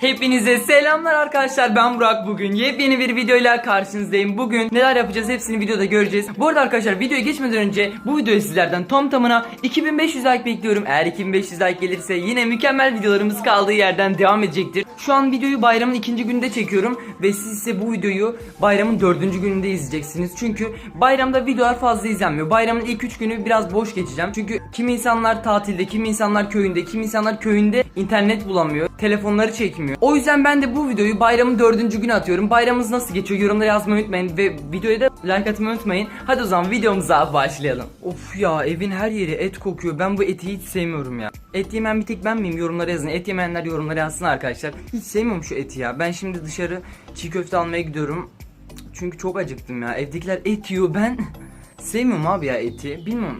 Hepinize selamlar arkadaşlar. Ben Burak. Bugün yepyeni bir videoyla karşınızdayım. Bugün neler yapacağız hepsini videoda göreceğiz. Bu arada arkadaşlar videoya geçmeden önce bu videoyu sizlerden tam tamına 2500 like bekliyorum. Eğer 2500 like gelirse yine mükemmel videolarımız kaldığı yerden devam edecektir. Şu an videoyu bayramın ikinci gününde çekiyorum Ve siz ise bu videoyu bayramın dördüncü gününde izleyeceksiniz. Çünkü bayramda videolar fazla izlenmiyor. Bayramın ilk 3 günü biraz boş geçeceğim. Çünkü kimi insanlar tatilde, kimi insanlar köyünde, kimi insanlar köyünde internet bulamıyor Telefonları çekmiyor o yüzden ben de bu videoyu bayramın dördüncü günü atıyorum. Bayramımız nasıl geçiyor yorumlara yazmayı unutmayın ve videoya da like atmayı unutmayın. Hadi o zaman videomuza başlayalım. Of ya evin her yeri et kokuyor. Ben bu eti hiç sevmiyorum ya. Et yemeyen bir tek ben miyim yorumlara yazın. Et yemeyenler yorumlara yazsın arkadaşlar. Hiç sevmiyorum şu eti ya. Ben şimdi dışarı çiğ köfte almaya gidiyorum. Çünkü çok acıktım ya. Evdekiler et yiyor ben sevmiyorum abi ya eti. Bilmiyorum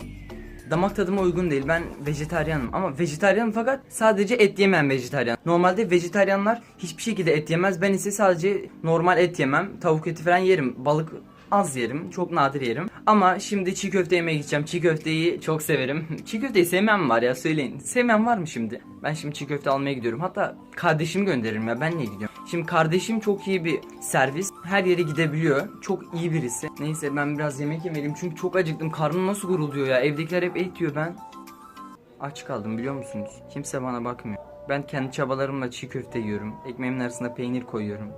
damak tadıma uygun değil. Ben vejetaryenim ama vejetaryenim fakat sadece et yemeyen vejetaryen. Normalde vejetaryenler hiçbir şekilde et yemez. Ben ise sadece normal et yemem. Tavuk eti falan yerim. Balık az yerim. Çok nadir yerim. Ama şimdi çiğ köfte yemeye gideceğim. Çiğ köfteyi çok severim. çiğ köfteyi sevmem var ya söyleyin. Sevmem var mı şimdi? Ben şimdi çiğ köfte almaya gidiyorum. Hatta kardeşimi gönderirim ya. Ben niye gidiyorum? Şimdi kardeşim çok iyi bir servis. Her yere gidebiliyor. Çok iyi birisi. Neyse ben biraz yemek yemeliyim. Çünkü çok acıktım. Karnım nasıl gurulduyor ya. Evdekiler hep et yiyor ben. Aç kaldım biliyor musunuz? Kimse bana bakmıyor. Ben kendi çabalarımla çiğ köfte yiyorum. Ekmeğimin arasına peynir koyuyorum.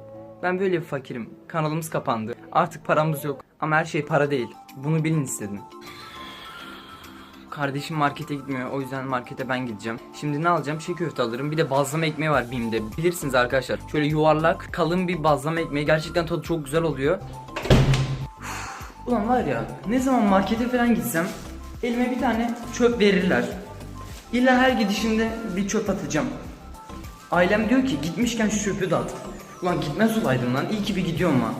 Ben böyle bir fakirim. Kanalımız kapandı. Artık paramız yok. Ama her şey para değil. Bunu bilin istedim. Kardeşim markete gitmiyor. O yüzden markete ben gideceğim. Şimdi ne alacağım? Çiğ köfte alırım. Bir de bazlama ekmeği var BİM'de. Bilirsiniz arkadaşlar. Şöyle yuvarlak, kalın bir bazlama ekmeği. Gerçekten tadı çok güzel oluyor. Ulan var ya ne zaman markete falan gitsem elime bir tane çöp verirler. İlla her gidişimde bir çöp atacağım. Ailem diyor ki gitmişken şu çöpü de at. Ulan gitmez olaydım lan. İyi ki bir gidiyorum ha.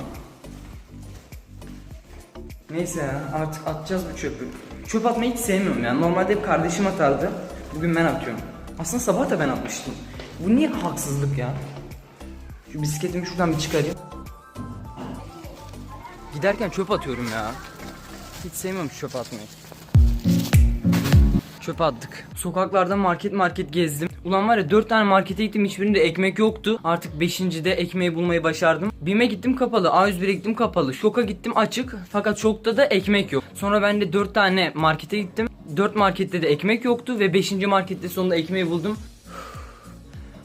Neyse ya artık atacağız bu çöpü. Çöp atmayı hiç sevmiyorum ya. Normalde hep kardeşim atardı. Bugün ben atıyorum. Aslında sabah da ben atmıştım. Bu niye haksızlık ya? Şu bisikletimi şuradan bir çıkarayım. Giderken çöp atıyorum ya. Hiç sevmiyorum çöp atmayı. Çöpe attık. Sokaklarda market market gezdim. Ulan var ya 4 tane markete gittim hiçbirinde ekmek yoktu. Artık 5.de ekmeği bulmayı başardım. Bime gittim kapalı. A101'e gittim kapalı. Şoka gittim açık. Fakat şokta da ekmek yok. Sonra ben de 4 tane markete gittim. 4 markette de ekmek yoktu ve 5. markette sonunda ekmeği buldum.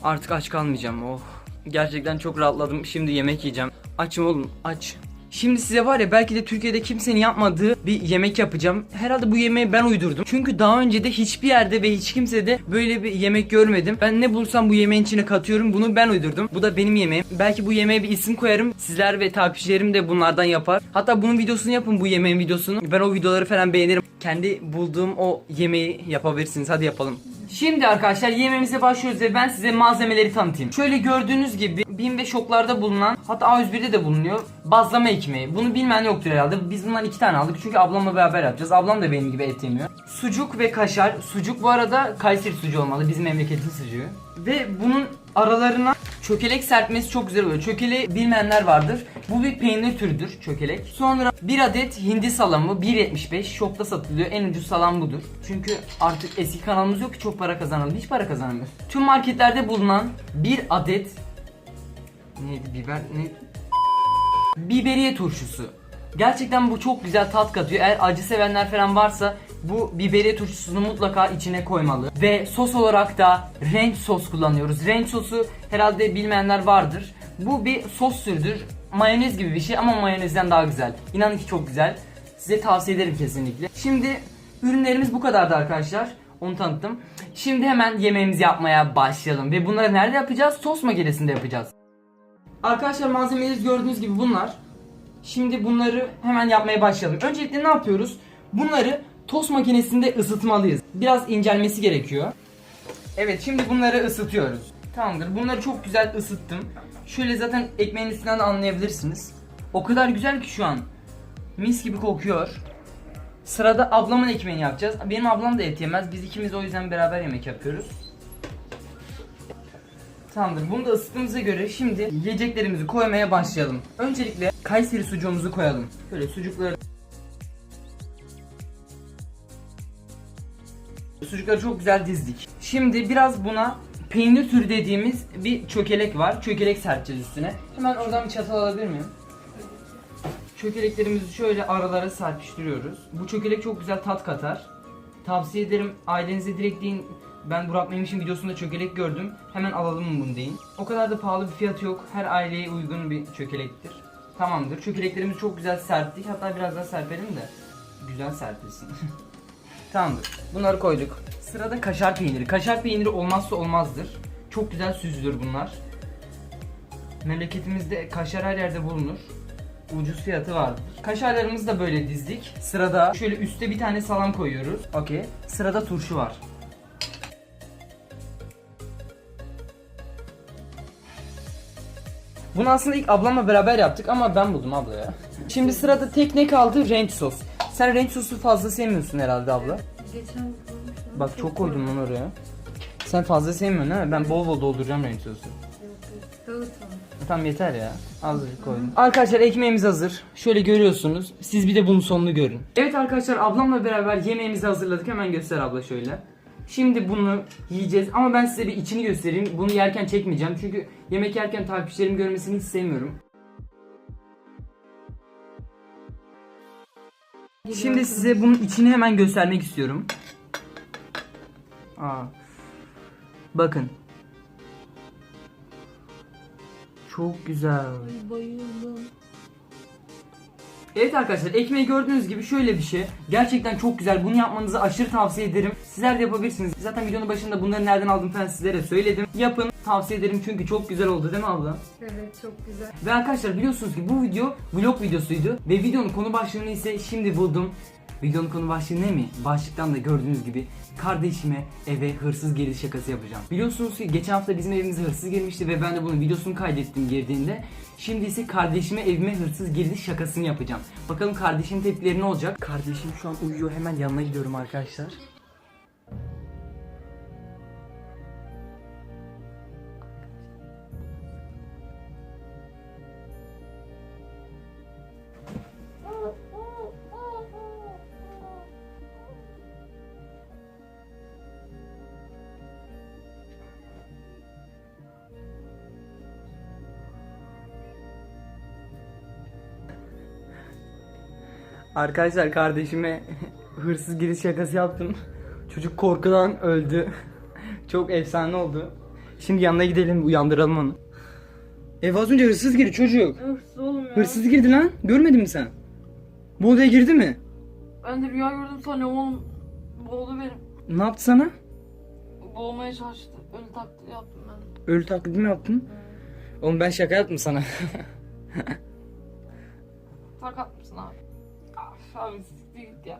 Artık aç kalmayacağım. Oh. Gerçekten çok rahatladım. Şimdi yemek yiyeceğim. Açım oğlum aç. Şimdi size var ya belki de Türkiye'de kimsenin yapmadığı bir yemek yapacağım. Herhalde bu yemeği ben uydurdum. Çünkü daha önce de hiçbir yerde ve hiç kimsede böyle bir yemek görmedim. Ben ne bulsam bu yemeğin içine katıyorum. Bunu ben uydurdum. Bu da benim yemeğim. Belki bu yemeğe bir isim koyarım. Sizler ve takipçilerim de bunlardan yapar. Hatta bunun videosunu yapın bu yemeğin videosunu. Ben o videoları falan beğenirim. Kendi bulduğum o yemeği yapabilirsiniz. Hadi yapalım. Şimdi arkadaşlar yemeğimize başlıyoruz ve ben size malzemeleri tanıtayım. Şöyle gördüğünüz gibi BİM ve şoklarda bulunan hatta A101'de de bulunuyor bazlama ekmeği. Bunu bilmeyen yoktur herhalde. Biz bundan iki tane aldık çünkü ablamla beraber yapacağız. Ablam da benim gibi et yemiyor. Sucuk ve kaşar. Sucuk bu arada Kayseri sucuğu olmalı. Bizim memleketin sucuğu. Ve bunun aralarına çökelek serpmesi çok güzel oluyor. Çökeleği bilmeyenler vardır. Bu bir peynir türüdür çökelek. Sonra bir adet hindi salamı 1.75 şokta satılıyor. En ucuz salam budur. Çünkü artık eski kanalımız yok ki çok para kazanalım. Hiç para kazanamıyoruz. Tüm marketlerde bulunan bir adet neydi biber ne biberiye turşusu. Gerçekten bu çok güzel tat katıyor. Eğer acı sevenler falan varsa bu biberiye turşusunu mutlaka içine koymalı. Ve sos olarak da ranch sos kullanıyoruz. Ranch sosu herhalde bilmeyenler vardır. Bu bir sos türüdür. Mayonez gibi bir şey ama mayonezden daha güzel. İnanın ki çok güzel. Size tavsiye ederim kesinlikle. Şimdi ürünlerimiz bu kadardı arkadaşlar. Onu tanıttım. Şimdi hemen yemeğimizi yapmaya başlayalım. Ve bunları nerede yapacağız? Sos makinesinde yapacağız. Arkadaşlar malzemeleri gördüğünüz gibi bunlar. Şimdi bunları hemen yapmaya başlayalım. Öncelikle ne yapıyoruz? Bunları tost makinesinde ısıtmalıyız. Biraz incelmesi gerekiyor. Evet şimdi bunları ısıtıyoruz. Tamamdır. Bunları çok güzel ısıttım. Şöyle zaten ekmeğin üstünden de anlayabilirsiniz. O kadar güzel ki şu an. Mis gibi kokuyor. Sırada ablamın ekmeğini yapacağız. Benim ablam da et yemez. Biz ikimiz o yüzden beraber yemek yapıyoruz. Tamamdır. Bunu da ısıttığımıza göre şimdi yiyeceklerimizi koymaya başlayalım. Öncelikle Kayseri sucuğumuzu koyalım. Şöyle sucukları Sucukları çok güzel dizdik. Şimdi biraz buna peynir türü dediğimiz bir çökelek var. Çökelek serpeceğiz üstüne. Hemen oradan bir çatal alabilir miyim? Çökeleklerimizi şöyle aralara serpiştiriyoruz. Bu çökelek çok güzel tat katar. Tavsiye ederim ailenize direkt deyin ben Burak Memiş'in videosunda çökelek gördüm. Hemen alalım mı bunu deyin. O kadar da pahalı bir fiyatı yok. Her aileye uygun bir çökelektir. Tamamdır. Çökeleklerimizi çok güzel serptik. Hatta biraz daha serpelim de güzel serpilsin. Tamamdır. Bunları koyduk. Sırada kaşar peyniri. Kaşar peyniri olmazsa olmazdır. Çok güzel süzülür bunlar. Memleketimizde kaşar her yerde bulunur. Ucuz fiyatı vardır. Kaşarlarımızı da böyle dizdik. Sırada şöyle üstte bir tane salam koyuyoruz. Okey. Sırada turşu var. Bunu aslında ilk ablamla beraber yaptık ama ben buldum abla ya. Şimdi sırada tek ne kaldı? Ranch sos. Sen ranch sosu fazla sevmiyorsun herhalde abla. Geçen. Bak çok koydum lan oraya. Sen fazla sevmiyorsun ha? Ben bol bol dolduracağım renk sosu. Tamam yeter ya. Azıcık koydum. Arkadaşlar ekmeğimiz hazır. Şöyle görüyorsunuz. Siz bir de bunun sonunu görün. Evet arkadaşlar ablamla beraber yemeğimizi hazırladık. Hemen göster abla şöyle. Şimdi bunu yiyeceğiz ama ben size bir içini göstereyim. Bunu yerken çekmeyeceğim çünkü yemek yerken takipçilerim görmesini hiç sevmiyorum. Şimdi size bunun içini hemen göstermek istiyorum. Aa. Bakın. Çok güzel. Ay bayıldım. Evet arkadaşlar ekmeği gördüğünüz gibi şöyle bir şey. Gerçekten çok güzel. Bunu yapmanızı aşırı tavsiye ederim. Sizler de yapabilirsiniz. Zaten videonun başında bunları nereden aldım falan sizlere söyledim. Yapın. Tavsiye ederim çünkü çok güzel oldu değil mi abla? Evet çok güzel. Ve arkadaşlar biliyorsunuz ki bu video vlog videosuydu. Ve videonun konu başlığını ise şimdi buldum. Videonun konu başlığı ne mi? Başlıktan da gördüğünüz gibi kardeşime eve hırsız giriş şakası yapacağım. Biliyorsunuz ki geçen hafta bizim evimize hırsız girmişti ve ben de bunun videosunu kaydettim girdiğinde. Şimdi ise kardeşime evime hırsız girdi şakasını yapacağım. Bakalım kardeşimin tepkileri ne olacak? Kardeşim şu an uyuyor hemen yanına gidiyorum arkadaşlar. Arkadaşlar kardeşime hırsız giriş şakası yaptım. Çocuk korkudan öldü. Çok efsane oldu. Şimdi yanına gidelim uyandıralım onu. Ev az önce hırsız girdi çocuk. Hırsız oğlum ya. Hırsız girdi lan. Görmedin mi sen? Bu odaya girdi mi? Ben de rüya gördüm sanıyorum oğlum. Boğdu benim. Ne yaptı sana? Boğmaya çalıştı. Ölü taklidi yaptım ben. Ölü taklidi mi yaptın? Oğlum ben şaka yaptım sana. Fakat mısın abi? Af abi siktir git ya.